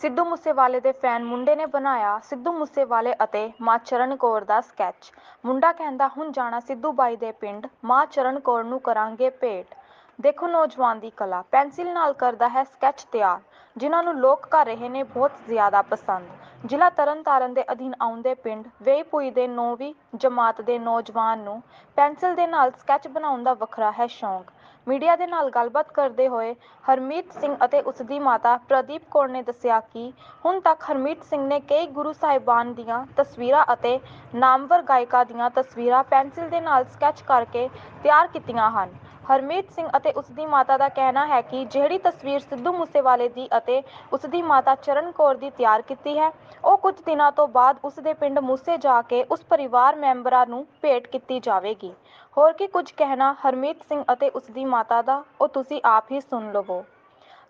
ਸਿੱਧੂ ਮੂਸੇਵਾਲੇ ਦੇ ਫੈਨ ਮੁੰਡੇ ਨੇ ਬਣਾਇਆ ਸਿੱਧੂ ਮੂਸੇਵਾਲੇ ਅਤੇ ਮਾਂ ਚਰਨ ਕੌਰ ਦਾ ਸਕੈਚ। ਮੁੰਡਾ ਕਹਿੰਦਾ, ਹੁਣ ਜਾਣਾ ਸਿੱਧੂ ਬਾਈ ਦੇ ਪਿੰਡ, ਮਾਂ ਚਰਨ ਕੌਰ ਨੂੰ ਕਰਾਂਗੇ ਭੇਟ। ਦੇਖੋ ਨੌਜਵਾਨ ਦੀ ਕਲਾ, ਪੈਨਸਿਲ ਨਾਲ ਕਰਦਾ ਹੈ ਸਕੈਚ ਤਿਆਰ, ਜਿਨ੍ਹਾਂ ਨੂੰ ਲੋਕ ਕਰ ਰਹੇ ਨੇ ਬਹੁਤ ਜ਼ਿਆਦਾ ਪਸੰਦ। ਜ਼ਿਲ੍ਹਾ ਤਰਨਤਾਰਨ ਦੇ ਅਧੀਨ ਆਉਂਦੇ ਪਿੰਡ ਵੇਈਪੂਈ ਦੇ 9ਵੀਂ ਜਮਾਤ ਦੇ ਨੌਜਵਾਨ ਨੂੰ ਪੈਨਸਿਲ ਦੇ ਨਾਲ ਸਕੈਚ ਬਣਾਉਣ ਦਾ ਵੱਖਰਾ ਹੈ ਸ਼ੌਂਕ। ਮੀਡੀਆ ਦੇ ਨਾਲ ਗੱਲਬਾਤ ਕਰਦੇ ਹੋਏ ਹਰਮੀਤ ਸਿੰਘ ਅਤੇ ਉਸ ਦੀ ਮਾਤਾ ਪ੍ਰਦੀਪ ਕੌਰ ਨੇ ਦੱਸਿਆ ਕਿ ਹੁਣ ਤੱਕ ਹਰਮੀਤ ਸਿੰਘ ਨੇ ਕਈ ਗੁਰੂ ਸਾਹਿਬਾਨ ਦੀਆਂ ਤਸਵੀਰਾਂ ਅਤੇ ਨਾਮਵਰ ਗਾਇਕਾਂ ਦੀਆਂ ਤਸਵੀਰਾਂ ਪੈਨਸਿਲ ਦੇ ਨਾਲ ਸਕੈਚ ਕਰਕੇ ਤਿਆਰ ਕੀਤੀਆਂ ਹਨ। ਹਰਮੀਤ ਸਿੰਘ ਅਤੇ ਉਸ ਦੀ ਮਾਤਾ ਦਾ ਕਹਿਣਾ ਹੈ ਕਿ ਜਿਹੜੀ ਤਸਵੀਰ ਸਿੱਧੂ ਮੂਸੇਵਾਲੇ ਦੀ ਅਤੇ ਉਸ ਦੀ ਮਾਤਾ ਚਰਨ ਕੌਰ ਦੀ ਤਿਆਰ ਕੀਤੀ ਹੈ, ਉਹ ਕੁਝ ਦਿਨਾਂ ਤੋਂ ਬਾਅਦ ਉਸ ਦੇ ਪਿੰਡ ਮੂਸੇ ਜਾ ਕੇ ਉਸ ਪਰਿਵਾਰ ਮੈਂਬਰਾਂ ਨੂੰ ਭੇਟ ਕੀਤੀ ਜਾਵੇਗੀ। ਹੋਰ ਕੀ ਕੁਝ ਕਹਿਣਾ ਹਰਮੀਤ ਸਿੰਘ ਅਤੇ ਉਸ ਦੀ ਮਾਤਾ ਦਾ ਉਹ ਤੁਸੀਂ ਆਪ ਹੀ ਸੁਣ ਲਵੋ।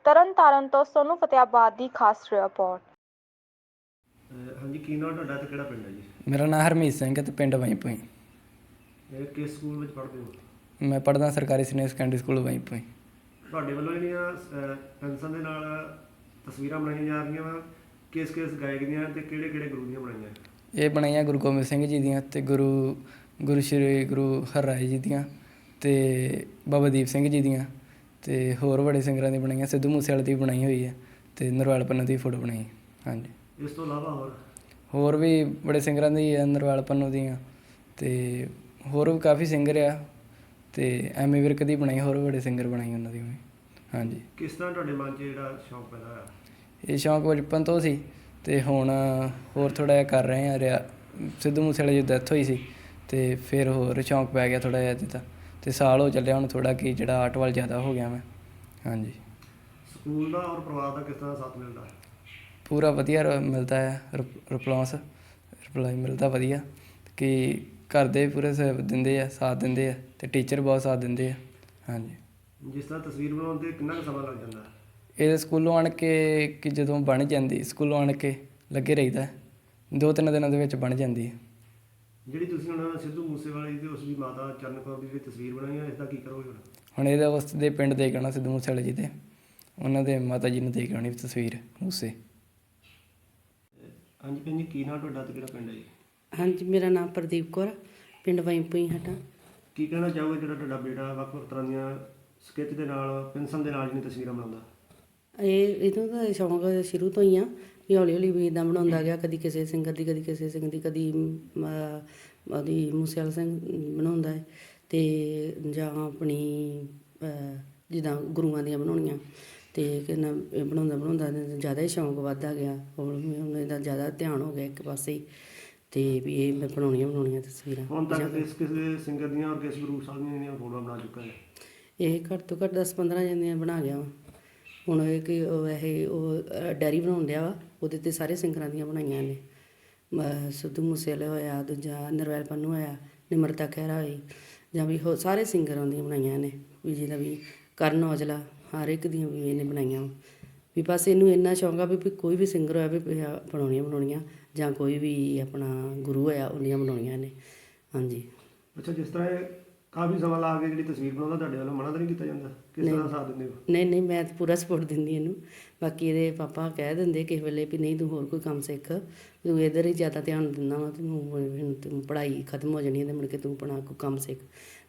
ਤਰਨ ਤਾਰਨ ਤੋਂ ਸੋਨੂ ਫਤਿਆਬਾਦ ਦੀ ਖਾਸ ਰਿਪੋਰਟ। ਅਹ ਹਾਂਜੀ ਕੀ ਨਾਮ ਤੁਹਾਡਾ ਤੇ ਕਿਹੜਾ ਪਿੰਡ ਹੈ ਜੀ? ਮੇਰਾ ਨਾਮ ਹਰਮੀਤ ਸਿੰਘ ਹੈ ਤੇ ਪਿੰਡ ਵਈਪੁਈ। ਇਹ ਕਿਸ ਸਕੂਲ ਵਿੱਚ ਪੜ੍ਹਦੇ ਹੋ? ਮੈਂ ਪੜ੍ਹਦਾ ਸਰਕਾਰੀ ਸੀਨੀਅਰ ਸੈਕੰਡਰੀ ਸਕੂਲ ਵਈਪੁਈ। ਤੁਹਾਡੇ ਵੱਲੋਂ ਜਿਹੜੀਆਂ ਅਹ, ਪੈਨਸਲ ਦੇ ਨਾਲ ਤਸਵੀਰਾਂ ਬਣਾਈਆਂ ਜਾ ਰਹੀਆਂ ਵਾ ਕਿਸ ਕਿਸ ਗਾਇਕ ਦੀਆਂ ਤੇ ਕਿਹੜੇ ਕਿਹੜੇ ਗੁਰੂ ਦੀਆਂ ਬਣਾਈਆਂ? ਇਹ ਬਣਾਈਆਂ ਗੁਰੂ ਗੋਬਿੰਦ ਸਿੰਘ ਜੀ ਦੀਆਂ ਤੇ ਗੁਰੂ ਗੁਰੂ ਸ਼੍ਰੀ ਗੁਰੂ ਹਰਰਾਏ ਜੀ ਦੀਆਂ। ਤੇ ਬਾਬਾ ਦੀਪ ਸਿੰਘ ਜੀ ਦੀਆਂ ਤੇ ਹੋਰ ਬੜੇ ਸਿੰਗਰਾਂ ਦੀ ਬਣਾਈਆਂ ਸਿੱਧੂ ਮੂਸੇਵਾਲੇ ਦੀ ਬਣਾਈ ਹੋਈ ਹੈ ਤੇ ਨਰਵਾਲ ਪੰਨੂ ਦੀ ਫੋਟੋ ਬਣਾਈ ਹਾਂਜੀ। ਇਸ ਤੋਂ ਇਲਾਵਾ ਹੋਰ? ਹੋਰ ਵੀ ਬੜੇ ਸਿੰਗਰਾਂ ਦੀ ਹੈ ਨਰਵਾਲ ਪੰਨੂ ਦੀਆਂ ਤੇ ਹੋਰ ਵੀ ਕਾਫੀ ਸਿੰਗਰ ਆ ਤੇ ਐਮੀ ਵਿਰਕ ਦੀ ਬਣਾਈ ਹੋਰ ਬੜੇ ਸਿੰਗਰ ਬਣਾਈ ਉਹਨਾਂ ਦੀ ਵੀ ਹਾਂਜੀ। ਕਿਸ ਤਰ੍ਹਾਂ ਤੁਹਾਡੇ ਮਨ 'ਚ ਜਿਹੜਾ ਸ਼ੌਂਕ ਪੈਦਾ ਹੋਇਆ? ਇਹ ਸ਼ੌਂਕ ਬਚਪਨ ਤੋਂ ਸੀ ਤੇ ਹੁਣ ਹੋਰ ਥੋੜਾ ਜਿਹਾ ਕਰ ਰਹੇ ਆ ਰਿਆ ਸਿੱਧੂ ਮੂਸੇਵਾਲੇ ਦੀ ਡੈਥ ਹੋਈ ਸੀ ਤੇ ਫਿਰ ਹੋਰ ਸ਼ੌਂਕ ਪੈ ਗਿਆ ਥੋੜਾ ਜਿਹਾ ਜਿੱਦਾਂ ਤੇ ਸਾਲ ਹੋ ਚੱਲਿਆ ਹੁਣ ਥੋੜਾ ਕਿ ਜਿਹੜਾ ਆਰਟ ਵੱਲ ਜ਼ਿਆਦਾ ਹੋ ਗਿਆ ਮੈਂ। ਹਾਂਜੀ। ਸਕੂਲ ਦਾ ਔਰ ਪਰਿਵਾਰ ਦਾ ਕਿਸ ਤਰ੍ਹਾਂ ਸਾਥ ਮਿਲਦਾ? ਹੈ ਪੂਰਾ ਵਧੀਆ ਰ- ਮਿਲਦਾ ਹੈ। ਰਿਸਪੌਂਸ ਰਿਪਲਾਈ ਮਿਲਦਾ ਵਧੀਆ। ਕਿ ਘਰ ਦੇ ਵੀ ਪੂਰੇ ਸ- ਦਿੰਦੇ ਆ ਸਾਥ ਦਿੰਦੇ ਆ ਤੇ ਟੀਚਰ ਬਹੁਤ ਸਾਥ ਦਿੰਦੇ ਆ। ਹਾਂਜੀ। ਜਿਸ ਤਰ੍ਹਾਂ ਤਸਵੀਰ ਬਣਾਉਣ ਤੇ ਕਿੰਨਾ ਕੁ ਸਮਾਂ ਲੱਗ ਜਾਂਦਾ ਹੈ? ਇਹ ਸਕੂਲੋਂ ਆਣ ਕੇ ਕਿ ਜਦੋਂ ਬਣ ਜਾਂਦੀ ਸਕੂਲੋਂ ਆਣ ਕੇ ਲੱਗੇ ਰਹੀਦਾ ਦੋ ਤਿੰਨ ਦਿਨਾਂ ਦੇ ਵਿੱਚ ਬਣ ਜਾਂਦੀ ਹੈ। ਜਿਹੜੀ ਤੁਸੀਂ ਹੁਣ ਸਿੱਧੂ ਮੂਸੇਵਾਲੇ ਦੀ ਤੇ ਉਸ ਦੀ ਮਾਤਾ ਚਰਨ ਕੌਰ ਦੀ ਜਿਹੜੀ ਤਸਵੀਰ ਬਣਾਈ ਹੈ ਇਸ ਦਾ ਕੀ ਕਰੋਗੇ ਹੁਣ? ਹੁਣ ਇਹਦੇ ਉਸ ਦੇ ਪਿੰਡ ਦੇ ਆਉਣਾ ਸਿੱਧੂ ਮੂਸੇਵਾਲੇ ਜੀ ਦੇ ਉਹਨਾਂ ਦੇ ਮਾਤਾ ਜੀ ਨੂੰ ਦੇ ਕੇ ਆਉਣੀ ਤਸਵੀਰ ਮੂਸੇ। ਹਾਂਜੀ ਭੈਣ ਜੀ ਕੀ ਨਾਮ ਤੁਹਾਡਾ ਤੇ ਕਿਹੜਾ ਪਿੰਡ ਹੈ ਜੀ? ਹਾਂਜੀ ਮੇਰਾ ਨਾਮ ਪ੍ਰਦੀਪ ਕੌਰ ਪਿੰਡ ਵਈਪੁਈ ਹਟਾ। ਕੀ ਕਹਿਣਾ ਚਾਹੋਗੇ ਜਿਹੜਾ ਤੁਹਾਡਾ ਬੇਟਾ ਵੱਖ ਵੱਖ ਤਰ੍ਹਾਂ ਦੀਆਂ ਸਕੈਚ ਦੇ ਨਾਲ ਪੈਨਸਲ ਦੇ ਨਾਲ ਜਿਹੜੀਆਂ ਤਸਵੀਰਾਂ ਬਣਾਉਂਦਾ? ਇਹ ਇਹਨੂੰ ਤਾਂ ਸ਼ੌਂਕ ਸ਼ੁਰੂ ਤੋਂ ਹੀ ਆ ਵੀ ਹੌਲੀ ਹੌਲੀ ਵੀ ਇਦਾਂ ਬਣਾਉਂਦਾ ਗਿਆ ਕਦੀ ਕਿਸੇ ਸਿੰਗਰ ਦੀ ਕਦੀ ਕਿਸੇ ਸਿੰਘ ਦੀ ਕਦੀ ਉਹਦੀ ਮੂਸੇਵਾਲਾ ਸਿੰਘ ਬਣਾਉਂਦਾ ਹੈ ਤੇ ਜਾਂ ਆਪਣੀ ਜਿੱਦਾਂ ਗੁਰੂਆਂ ਦੀਆਂ ਬਣਾਉਣੀਆਂ। ਤੇ ਕਿੰਨਾ ਇਹ ਬਣਾਉਂਦਾ ਬਣਾਉਂਦਾ ਜ਼ਿਆਦਾ ਹੀ ਸ਼ੌਂਕ ਵੱਧਦਾ ਗਿਆ। ਹੁਣ ਇਹਦਾ ਜ਼ਿਆਦਾ ਧਿਆਨ ਹੋ ਗਿਆ ਇੱਕ ਪਾਸੇ ਹੀ। ਤੇ ਵੀ ਇਹ ਮੈਂ ਬਣਾਉਣੀਆਂ ਬਣਾਉਣੀਆਂ ਤਸਵੀਰਾਂ। ਹੁਣ ਤੱਕ ਕਿਸ ਕਿਸੇ ਸਿੰਗਰ ਦੀਆਂ ਔਰ ਕਿਸ ਗੁਰੂ ਸਾਹਿਬ ਦੀਆਂ ਫੋਟੋਆਂ ਬਣਾ ਚੁੱਕਾ ਹੈ? ਇਹ ਘੱਟ ਤੋਂ ਘੱਟ 10-15 ਜਣੀਆਂ ਬਣਾ ਗਿਆ। ਹੁਣ ਇਹ ਕਿ ਉਹ ਇਹ ਉਹ ਡੈਰੀ ਬਣਾਉਣ ਡਿਆ ਵਾ, ਉਹਦੇ ਤੇ ਸਾਰੇ ਸਿੰਗਰਾਂ ਦੀਆਂ ਬਣਾਈਆਂ ਨੇ। ਸਿੱਧੂ ਮੂਸੇਵਾਲੇ ਹੋਇਆ, ਦੂਜਾ ਨਰਵੈਲ ਪੰਨੂ ਹੋਇਆ, ਨਿਮਰਤਾ ਖਹਿਰਾ ਹੋਈ, ਜਾਂ ਵੀ ਹੋ, ਸਾਰੇ ਸਿੰਗਰਾਂ ਦੀਆਂ ਬਣਾਈਆਂ ਨੇ, ਵੀ ਜਿਹਦਾ ਵੀ ਕਰਨ ਔਜਲਾ, ਹਰ ਇੱਕ ਦੀਆਂ ਵੀ ਇਹਨੇ ਬਣਾਈਆਂ ਵਾ। ਵੀ ਬਸ ਇਹਨੂੰ ਇੰਨਾ ਸ਼ੌਂਕ ਆ ਵੀ ਕੋਈ ਵੀ ਸਿੰਗਰ ਹੋਇਆ, ਵੀ ਬਣਾਉਣੀਆਂ ਬਣਾਉਣੀਆਂ, ਜਾਂ ਕੋਈ ਵੀ ਆਪਣਾ ਗੁਰੂ ਹੋਇਆ ਉਹਦੀਆਂ ਬਣਾਉਣੀਆਂ ਨੇ। ਹਾਂਜੀ। ਅੱਛਾ, ਜਿਸ ਤਰ੍ਹਾਂ ਕਾਫੀ ਸਮਾਂ ਲਾ ਕੇ ਜਿਹੜੀ ਤਸਵੀਰ ਬਣਾਉਂਦਾ ਤੁਹਾਡੇ ਵੱਲੋਂ ਮਨਾ ਤਾਂ ਨਹੀਂ ਕੀਤਾ ਜਾਂਦਾ? ਕਿਸ ਤਰ੍ਹਾਂ ਸਾਥ ਦਿੰਦੇ ਹੋ? ਨਹੀਂ ਨਹੀਂ ਮੈਂ ਤਾਂ ਪੂਰਾ ਸਪੋਰਟ ਦਿੰਦੀ ਇਹਨੂੰ। ਬਾਕੀ ਇਹਦੇ ਪਾਪਾ ਕਹਿ ਦਿੰਦੇ ਕਿਸੇ ਵੇਲੇ ਵੀ ਨਹੀਂ ਤੂੰ ਹੋਰ ਕੋਈ ਕੰਮ ਸਿੱਖ। ਤੂੰ ਇਧਰ ਹੀ ਜ਼ਿਆਦਾ ਧਿਆਨ ਦਿੰਦਾ ਵਾ ਤੂੰ ਹੁਣ ਤੂੰ ਪੜ੍ਹਾਈ ਖਤਮ ਹੋ ਜਾਣੀ ਹੈ ਤੇ ਮੁੜ ਕੇ ਤੂੰ ਆਪਣਾ ਕੋਈ ਕੰਮ ਸਿੱਖ।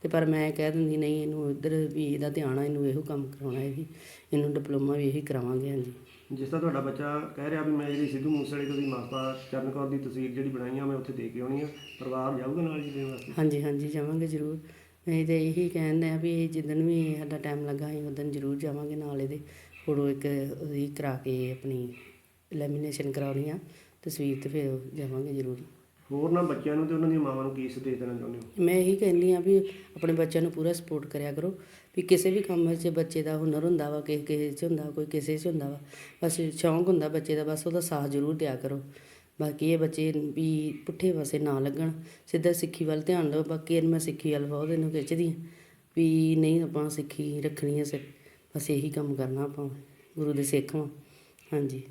ਤੇ ਪਰ ਮੈਂ ਕਹਿ ਦਿੰਦੀ ਨਹੀਂ ਇਹਨੂੰ ਇੱਧਰ ਵੀ ਇਹਦਾ ਧਿਆਨ ਆ ਇਹਨੂੰ ਇਹੋ ਕੰਮ ਕਰਾਉਣਾ ਹੈ ਵੀ ਇਹਨੂੰ ਡਿਪਲੋਮਾ ਵੀ ਇਹੀ ਕਰਾਵਾਂਗੇ ਹਾਂਜੀ। ਜਿਸ ਤਰ੍ਹਾਂ ਤੁਹਾਡਾ ਬੱਚਾ ਕਹਿ ਰਿਹਾ ਵੀ ਮੈਂ ਜਿਹੜੀ ਸਿੱਧੂ ਮੂਸੇਵਾਲੇ ਦੀ ਮਾਤਾ ਚਰਨ ਕੌਰ ਦੀ ਤਸਵੀਰ ਜਿਹੜੀ ਬਣਾਈ ਆ ਮੈਂ ਉੱਥੇ ਦੇ ਕੇ ਆਉਣੀ ਆ। ਪਰਿਵਾਰ ਜਾਊਗਾ ਨਾਲ ਜੀ ਦੇਣ ਵਾਸਤੇ? ਹਾਂਜੀ ਹਾਂਜੀ ਜਾਵਾਂਗੇ ਜ਼ਰੂਰ। ਅਸੀਂ ਤੇ ਇਹੀ ਕਹਿੰਦੇ ਆ ਵੀ ਜਿੱਦਣ ਵੀ ਸਾਡਾ ਟਾਈਮ ਲੱਗਾ ਅਸੀਂ ਉਦੋਂ ਜ਼ਰੂਰ ਜਾਵਾਂਗੇ ਨਾਲ ਇਹਦੇ ਫੋਟੋ ਇੱਕ ਉਹਦੀ ਕਰਾ ਕੇ ਆਪਣੀ ਲੈਮੀਨੇਸ਼ਨ ਕਰਾਉਣੀ ਆ ਤਸਵੀਰ ਤੇ ਫਿਰ ਜਾਵਾਂਗੇ ਜ਼ਰੂਰ। ਹੋਰ ਨਾ ਬੱਚਿਆਂ ਨੂੰ ਤੇ ਉਹਨਾਂ ਦੀਆਂ ਮਾਵਾਂ ਨੂੰ ਕੀ ਸੰਦੇਸ਼ ਦੇਣਾ ਚਾਹੁੰਦੇ ਹੋ? ਮੈਂ ਇਹੀ ਕਹਿੰਦੀ ਆ ਵੀ ਆਪਣੇ ਬੱਚਿਆਂ ਨੂੰ ਪੂਰਾ ਸਪੋਰਟ ਕਰਿਆ ਕਰੋ ਵੀ ਕਿਸੇ ਵੀ ਕੰਮ 'ਚ ਬੱਚੇ ਦਾ ਹੁਨਰ ਹੁੰਦਾ ਵਾ ਕਿਸੇ ਕਿਸੇ 'ਚ ਹੁੰਦਾ ਕੋਈ ਕਿਸੇ 'ਚ ਹੁੰਦਾ ਵਾ ਬਸ ਸ਼ੌਂਕ ਹੁੰਦਾ ਬੱਚੇ ਦਾ ਬਸ ਉਹਦਾ ਸਾਥ ਜ਼ਰੂਰ ਦਿਆ ਕਰੋ। ਬਾਕੀ ਇਹ ਬੱਚੇ ਵੀ ਪੁੱਠੇ ਪਾਸੇ ਨਾ ਲੱਗਣ, ਸਿੱਧਾ ਸਿੱਖੀ ਵੱਲ ਧਿਆਨ ਦਿਓ, ਬਾਕੀ ਇਹਨੂੰ ਮੈਂ ਸਿੱਖੀ ਵੱਲ ਬਹੁਤ ਇਹਨੂੰ ਖਿੱਚਦੀ ਹਾਂ ਵੀ ਨਹੀਂ ਆਪਾਂ ਸਿੱਖੀ ਰੱਖਣੀ ਹੈ ਸਿਰ, ਬਸ ਇਹੀ ਕੰਮ ਕਰਨਾ ਆਪਾਂ, ਗੁਰੂ ਦੇ ਸਿੱਖ ਵਾਂ, ਹਾਂਜੀ।